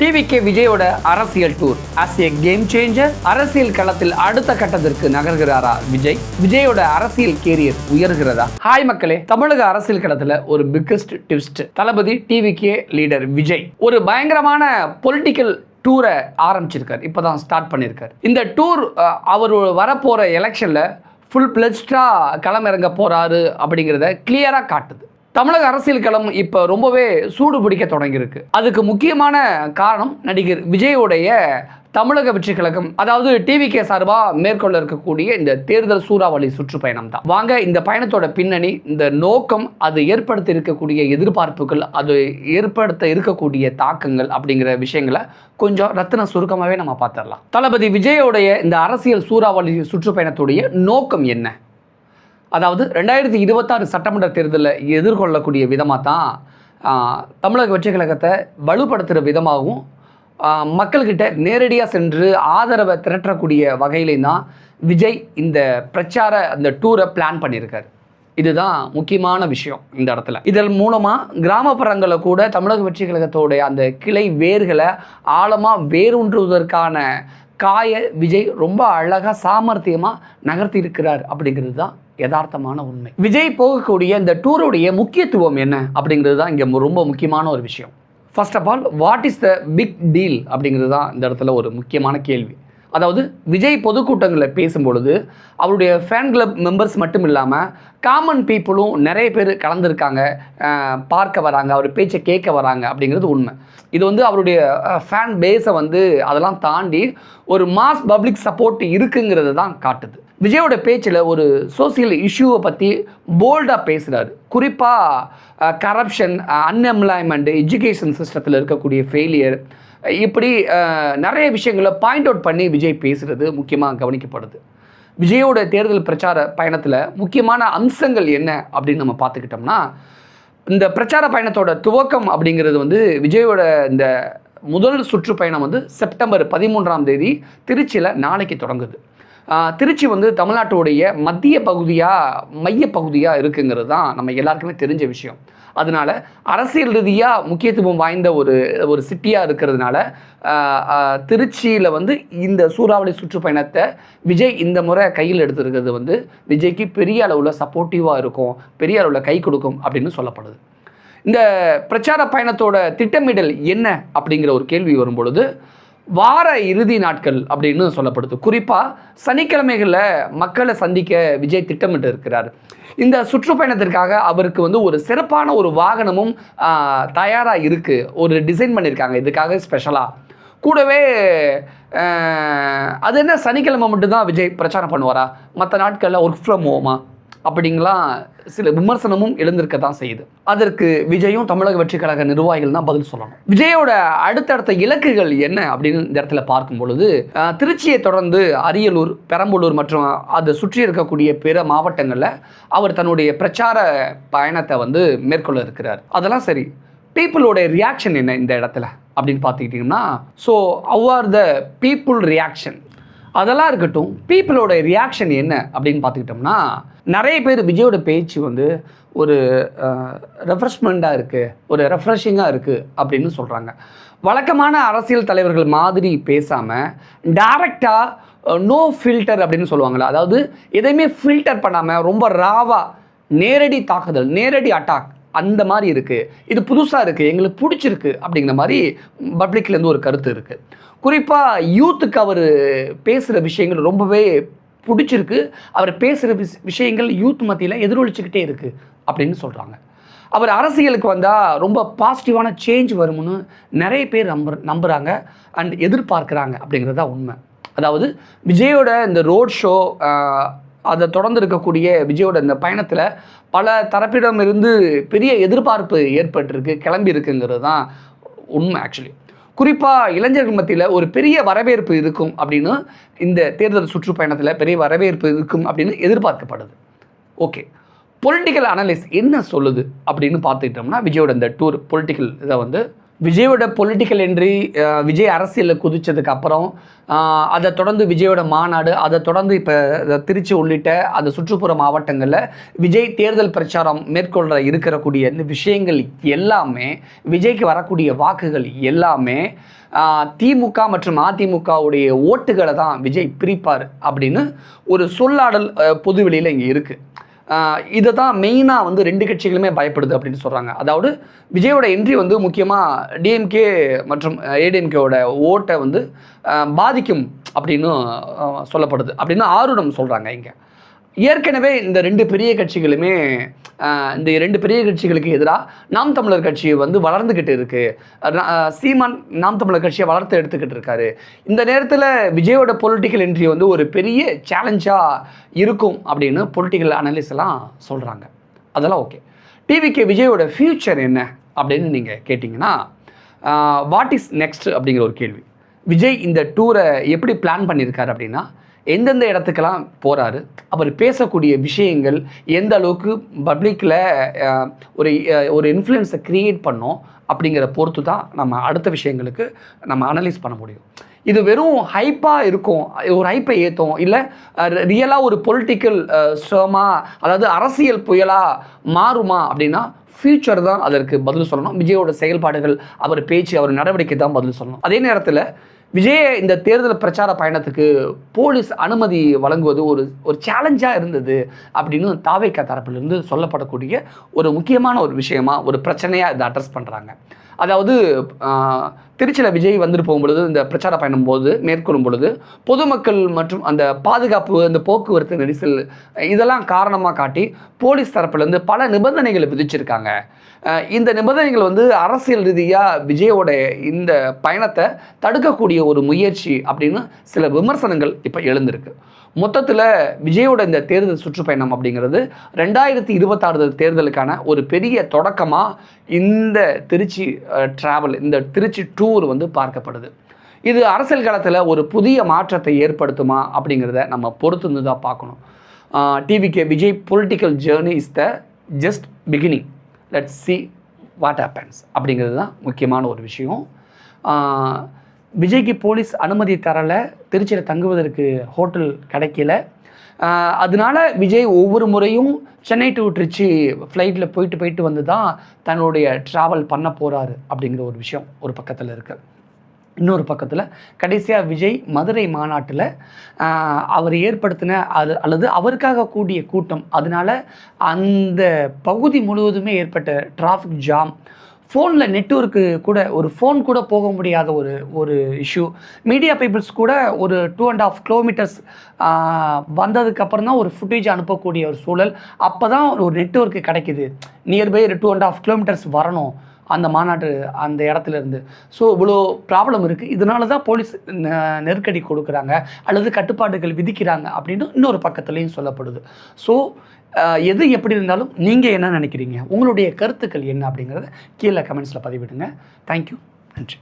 TVK விஜயோட அரசியல் tour as a game changer அரசியல் களத்தில் அடுத்த கட்டத்திற்கு நகர்கிறாரா விஜய் விஜயோட அரசியல் கேரியர் உயர்கிறதா? ஹாய் மக்களே தமிழக அரசியல் களத்துல ஒரு biggest twist Thalapathy TVK leader Vijay ஒரு பயங்கரமான பொலிட்டிக்கல் டூரை ஆரம்பிச்சிருக்கார். இப்போ தான் ஸ்டார்ட் பண்ணியிருக்கார் இந்த டூர் அவர் வரப்போகிற எலெக்ஷனில் ஃபுல் பிளஸ்டாக களமிறங்க போகிறாரு அப்படிங்கிறத கிளியராக காட்டுது. தமிழக அரசியல் களம் இப்போ ரொம்பவே சூடு பிடிக்க தொடங்கியிருக்கு. அதுக்கு முக்கியமான காரணம் நடிகர் விஜயோடைய தமிழக வெற்றி கழகம் அதாவது டிவிகே சார்பாக மேற்கொள்ள இருக்கக்கூடிய இந்த தேர்தல் சூறாவளி சுற்றுப்பயணம் தான். வாங்க இந்த பயணத்தோட பின்னணி இந்த நோக்கம் அது ஏற்படுத்த இருக்கக்கூடிய எதிர்பார்ப்புகள் அது ஏற்படுத்த இருக்கக்கூடிய தாக்கங்கள் அப்படிங்கிற விஷயங்களை கொஞ்சம் ரத்தின சுருக்கமாகவே நம்ம பார்த்துடலாம். தளபதி விஜயோடைய இந்த அரசியல் சூறாவளி சுற்றுப்பயணத்துடைய நோக்கம் என்ன? அதாவது ரெண்டாயிரத்தி இருபத்தாறு சட்டமன்ற தேர்தலில் எதிர்கொள்ளக்கூடிய விதமாக தான் தமிழக வெற்றி கழகத்தை வலுப்படுத்துகிற விதமாகவும் மக்கள்கிட்ட நேரடியாக சென்று ஆதரவை திரட்டக்கூடிய வகையிலையும் தான் விஜய் இந்த பிரச்சார அந்த டூரை பிளான் பண்ணியிருக்காரு. இதுதான் முக்கியமான விஷயம் இந்த இடத்துல. இதன் மூலமாக கிராமப்புறங்களில் கூட தமிழக வெற்றி கழகத்தோடைய அந்த கிளை வேர்களை ஆழமாக வேரூன்றுவதற்கான காய விஜய் ரொம்ப அழகாக சாமர்த்தியமாக நகர்த்தி இருக்கிறார் அப்படிங்கிறது தான் யதார்த்தமான உண்மை. விஜய் போகக்கூடிய இந்த டூருடைய முக்கியத்துவம் என்ன? அப்படிங்கிறது தான் இங்கே ரொம்ப முக்கியமான ஒரு விஷயம். First of all what is the big deal அப்படிங்கிறது தான் இந்த இடத்துல ஒரு முக்கியமான கேள்வி. அதாவது விஜய் பொதுக்கூட்டங்களில் பேசும்பொழுது அவருடைய ஃபேன் கிளப் மெம்பர்ஸ் மட்டும் இல்லாமல் காமன் பீப்புளும் நிறைய பேர் கலந்துருக்காங்க பார்க்க வராங்க அவர் பேச்சை கேட்க வராங்க அப்படிங்கிறது உண்மை. இது வந்து அவருடைய ஃபேன் பேஸை வந்து அதெல்லாம் தாண்டி ஒரு மாஸ் பப்ளிக் சப்போர்ட் இருக்குங்கிறது தான் காட்டுது. விஜயோட பேச்சில் ஒரு சோசியல் இஷ்யூவை பற்றி போல்டாக பேசுகிறாரு குறிப்பாக கரப்ஷன் அன்எம்ப்ளாய்மெண்ட் எஜுகேஷன் சிஸ்டத்தில் இருக்கக்கூடிய ஃபெயிலியர் இப்படி நிறைய விஷயங்களை பாயிண்ட் அவுட் பண்ணி விஜய் பேசுகிறது முக்கியமாக கவனிக்கப்படுது. விஜயோட தேர்தல் பிரச்சார பயணத்தில் முக்கியமான அம்சங்கள் என்ன அப்படின்னு நம்ம பார்த்துக்கிட்டோம்னா இந்த பிரச்சார பயணத்தோட துவக்கம் அப்படிங்கிறது வந்து விஜயோட இந்த முதல் சுற்றுப்பயணம் வந்து செப்டம்பர் பதிமூன்றாம் தேதி திருச்சியில் நாளைக்கு தொடங்குது. திருச்சி வந்து தமிழ்நாட்டுடைய மத்திய பகுதியாக மைய பகுதியாக இருக்குங்கிறது தான் நம்ம எல்லாருக்குமே தெரிஞ்ச விஷயம். அதனால் அரசியல் ரீதியாக முக்கியத்துவம் வாய்ந்த ஒரு ஒரு சிட்டியாக இருக்கிறதுனால திருச்சியில் வந்து இந்த சூறாவளி சுற்றுப்பயணத்தை விஜய் இந்த முறை கையில் எடுத்திருக்கிறது வந்து விஜய்க்கு பெரிய அளவில் சப்போர்ட்டிவாக இருக்கும் பெரிய அளவில் கை கொடுக்கும் அப்படின்னு சொல்லப்படுது. இந்த பிரச்சார பயணத்தோட திட்டமிடல் என்ன அப்படிங்கிற ஒரு கேள்வி வரும் பொழுது வார இறுதி நாட்கள் அப்படின்னு சொல்லப்படுது. குறிப்பாக சனிக்கிழமைகளில் மக்களை சந்திக்க விஜய் திட்டமிட்டு இருக்கிறார் இந்த சுற்றுப்பயணத்திற்காக அவருக்கு வந்து ஒரு சிறப்பான ஒரு வாகனமும் தயாராக இருக்குது ஒரு டிசைன் பண்ணியிருக்காங்க இதுக்காக ஸ்பெஷலாக கூடவே அது என்ன? சனிக்கிழமை மட்டும்தான் விஜய் பிரச்சாரம் பண்ணுவாரா? மற்ற நாட்களில் ஒர்க் ஃப்ரம் ஹோமா அப்படிங்கலாம் சில விமர்சனமும் எழுந்திருக்க தான் செய்யுது. அதற்கு விஜயும் தமிழக வெற்றி கழக நிர்வாகிகள் தான் பதில் சொல்லணும். விஜயோட அடுத்தடுத்த இலக்குகள் என்ன அப்படின்னு இந்த இடத்துல பார்க்கும் பொழுது திருச்சியை தொடர்ந்து அரியலூர் பெரம்பலூர் மற்றும் அதை சுற்றி இருக்கக்கூடிய பிற மாவட்டங்களில் அவர் தன்னுடைய பிரச்சார பயணத்தை வந்து மேற்கொள்ள இருக்கிறார். அதெல்லாம் சரி. பீப்புளோட ரியாக்ஷன் என்ன இந்த இடத்துல? அப்படின்னு பார்த்துக்கிட்டிங்கன்னா so are the people reaction அதெல்லாம் இருக்கட்டும் பீப்புளோட ரியாக்ஷன் என்ன அப்படின்னு பார்த்துக்கிட்டோம்னா நிறைய பேர் விஜயோட பேச்சு வந்து ஒரு ரெஃப்ரெஷ்மெண்ட்டாக இருக்குது ஒரு ரெஃப்ரெஷிங்காக இருக்குது அப்படின்னு சொல்கிறாங்க வழக்கமான அரசியல் தலைவர்கள் மாதிரி பேசாமல் டைரெக்டாக நோ ஃபில்டர் அப்படின்னு சொல்லுவாங்கள்ல அதாவது எதையுமே ஃபில்டர் பண்ணாமல் ரொம்ப ராவாக நேரடி தாக்குதல் நேரடி அட்டாக் அந்த மாதிரி இருக்குது இது புதுசாக இருக்குது எங்களுக்கு பிடிச்சிருக்கு அப்படிங்கிற மாதிரி பப்ளிக்லேருந்து ஒரு கருத்து இருக்குது குறிப்பாக யூத்துக்கு அவர் பேசுகிற விஷயங்கள் ரொம்பவே பிடிச்சிருக்கு. அவர் பேசுகிற விஷ விஷயங்கள் யூத் மத்தியில் எதிரொலிச்சுக்கிட்டே இருக்குது அப்படின்னு சொல்கிறாங்க அவர் அரசியலுக்கு வந்தால் ரொம்ப பாசிட்டிவான சேஞ்ச் வரும்னு நிறைய பேர் நம்புற நம்புகிறாங்க அண்ட் எதிர்பார்க்குறாங்க அப்படிங்கிறது தான் உண்மை. அதாவது விஜயோட இந்த ரோட் ஷோ அதை தொடர்ந்து இருக்கக்கூடிய விஜயோட இந்த பயணத்தில் பல தரப்பிடமிருந்து பெரிய எதிர்பார்ப்பு ஏற்பட்டிருக்கு கிளம்பி இருக்குங்கிறது தான் உண்மை ஆக்சுவலி குறிப்பாக இளைஞர்கள் மத்தியில் ஒரு பெரிய வரவேற்பு இருக்கும் அப்படின்னு இந்த தேர்தல் சுற்றுப்பயணத்தில் பெரிய வரவேற்பு இருக்கும் அப்படின்னு எதிர்பார்க்கப்படுது. ஓகே பொலிட்டிக்கல் அனலிஸ் என்ன சொல்லுது அப்படின்னு பார்த்துக்கிட்டோம்னா விஜயோட இந்த டூர் பொலிட்டிக்கல் இதை வந்து விஜயோட பொலிட்டிக்கல் என்ட்ரி விஜய் அரசியலில் குதித்ததுக்கு அப்புறம் அதை தொடர்ந்து விஜயோட மாநாடு அதை தொடர்ந்து இப்போ திருச்சி உள்ளிட்ட அந்த சுற்றுப்புற மாவட்டங்களில் விஜய் தேர்தல் பிரச்சாரம் மேற்கொள்கிற இருக்கிறக்கூடிய இந்த விஷயங்கள் எல்லாமே விஜய்க்கு வரக்கூடிய வாக்குகள் எல்லாமே திமுக மற்றும் அதிமுகவுடைய ஓட்டுகளை தான் விஜய் பிரிப்பார் அப்படின்னு ஒரு சொல்லாடல் பொதுவெளியில் இங்கே இருக்குது இதை தான் மெயினாக வந்து ரெண்டு கட்சிகளுமே பயப்படுது அப்படின்னு சொல்கிறாங்க அதாவது விஜயோட என்ட்ரி வந்து முக்கியமாக டிஎம்கே மற்றும் ஏடிஎம்கேவோட ஓட்டை வந்து பாதிக்கும் அப்படின்னு சொல்லப்படுது. அப்படின்னு ஆருடம் சொல்கிறாங்க இங்கே. ஏற்கனவே இந்த ரெண்டு பெரிய கட்சிகளுமே இந்த ரெண்டு பெரிய கட்சிகளுக்கு எதிராக நாம் தமிழர் கட்சி வந்து வளர்ந்துக்கிட்டு இருக்கு. சீமான் நாம் தமிழர் கட்சியை வளர்த்து எடுத்துக்கிட்டு இருக்காரு. இந்த நேரத்தில் விஜயோட பொலிட்டிக்கல் என்ட்ரி வந்து ஒரு பெரிய சேலஞ்சாக இருக்கும் அப்படின்னு பொலிட்டிக்கல் அனலிஸ்ட் எல்லாம் சொல்கிறாங்க அதெல்லாம் ஓகே டிவிக்கு விஜயோட ஃப்யூச்சர் என்ன அப்படின்னு நீங்கள் கேட்டிங்கன்னா வாட் இஸ் நெக்ஸ்ட் அப்படிங்கிற ஒரு கேள்வி. விஜய் இந்த டூரை எப்படி பிளான் பண்ணியிருக்காரு அப்படின்னா எந்தெந்த இடத்துக்கெல்லாம் போகிறாரு அவர் பேசக்கூடிய விஷயங்கள் எந்த அளவுக்கு பப்ளிக்கில் ஒரு ஒரு இன்ஃப்ளூயன்ஸை க்ரியேட் பண்ணோம் அப்படிங்கிற பொறுத்து தான் நம்ம அடுத்த விஷயங்களுக்கு நம்ம அனலைஸ் பண்ண முடியும். இது வெறும் ஹைப்பாக இருக்கும். ஒரு ஹைப்பை ஏற்றும் இல்லை ரியலாக ஒரு பொலிட்டிக்கல் ஸ்டர்மாக அதாவது அரசியல் புயலாக மாறுமா அப்படின்னா ஃப்யூச்சர் தான் அதற்கு பதில் சொல்லணும். விஜயோட செயல்பாடுகள் அவர் பேச்சு அவர் நடவடிக்கை தான் பதில் சொல்லணும். அதே நேரத்தில் விஜய் இந்த தேர்தல் பிரச்சார பயணத்துக்கு போலீஸ் அனுமதி வழங்குவது ஒரு ஒரு சேலஞ்சாக இருந்தது அப்படின்னு தாவேக்கா தரப்பிலிருந்து சொல்லப்படக்கூடிய ஒரு முக்கியமான ஒரு விஷயமா ஒரு பிரச்சனையாக இதை அட்ரஸ் பண்ணுறாங்க அதாவது திருச்சியில் விஜய் வந்துட்டு போகும்பொழுது இந்த பிரச்சார பயணம் போது மேற்கொள்ளும் பொழுது பொதுமக்கள் மற்றும் அந்த பாதுகாப்பு அந்த போக்குவரத்து நெரிசல் இதெல்லாம் காரணமாக காட்டி போலீஸ் தரப்புலேருந்து பல நிபந்தனைகளை விதிச்சிருக்காங்க. இந்த நிபந்தனைகள் வந்து அரசியல் ரீதியாக விஜயோட இந்த பயணத்தை தடுக்கக்கூடிய ஒரு முயற்சி அப்படின்னு சில விமர்சனங்கள் இப்போ எழுந்திருக்கு. மொத்தத்தில் விஜயோட இந்த தேர்தல் சுற்றுப்பயணம் அப்படிங்கிறது ரெண்டாயிரத்தி இருபத்தாறு தேர்தலுக்கான ஒரு பெரிய தொடக்கமாக இந்த திருச்சி ட்ராவல் இந்த திருச்சி டூ டூர் வந்து பார்க்கப்படுது. இது அரசியல் காலத்தில் ஒரு புதிய மாற்றத்தை ஏற்படுத்துமா அப்படிங்கிறத நம்ம பொறுத்து தான் பார்க்கணும் TVK Vijay political journey is the just beginning let see what happens அப்படிங்கிறது தான் முக்கியமான ஒரு விஷயம். விஜய்க்கு போலீஸ் அனுமதி தரலை. திருச்சியில் தங்குவதற்கு ஹோட்டல் கிடைக்கல. அதனால விஜய் ஒவ்வொரு முறையும் சென்னை டு ட்ரிச்சி ஃப்ளைட்டில் போயிட்டு போயிட்டு வந்து தான் தன்னுடைய ட்ராவல் பண்ண போகிறாரு அப்படிங்கிற ஒரு விஷயம் ஒரு பக்கத்தில் இருக்குது இன்னொரு பக்கத்தில் கடைசியாக விஜய் மதுரை மாநாட்டில் அவர் ஏற்படுத்தின அது அல்லது அவருக்காக கூடிய கூட்டம் அதனால அந்த பகுதி முழுவதுமே ஏற்பட்ட டிராஃபிக் ஜாம் ஃபோனில் நெட்ஒர்க்கு கூட ஒரு ஃபோன் கூட போக முடியாத ஒரு ஒரு இஷ்யூ மீடியா பீப்புள்ஸ் கூட ஒரு டூ அண்ட் ஆஃப் கிலோமீட்டர்ஸ் வந்ததுக்கப்புறம் தான் ஒரு ஃபுட்டேஜ் அனுப்பக்கூடிய ஒரு சூழல். அப்போ தான் ஒரு நெட்ஒர்க்கு கிடைக்கிது. நியர்பை ஒரு டூ அண்ட் ஆஃப் கிலோமீட்டர்ஸ் வரணும். அந்த மாநாட்டு அந்த இடத்துல இருந்து ஸோ இவ்வளோ ப்ராப்ளம் இருக்குது இதனால தான் போலீஸ் நெருக்கடி கொடுக்குறாங்க. அல்லது கட்டுப்பாடுகள் விதிக்கிறாங்க அப்படின்னு இன்னொரு பக்கத்துலேயும் சொல்லப்படுது. ஸோ எது எப்படி இருந்தாலும் நீங்கள் என்ன நினைக்கிறீங்க? உங்களுடைய கருத்துக்கள் என்ன அப்படிங்கிறத கீழே கமெண்ட்ஸில் பதிவிடுங்க. தேங்க்யூ நன்றி.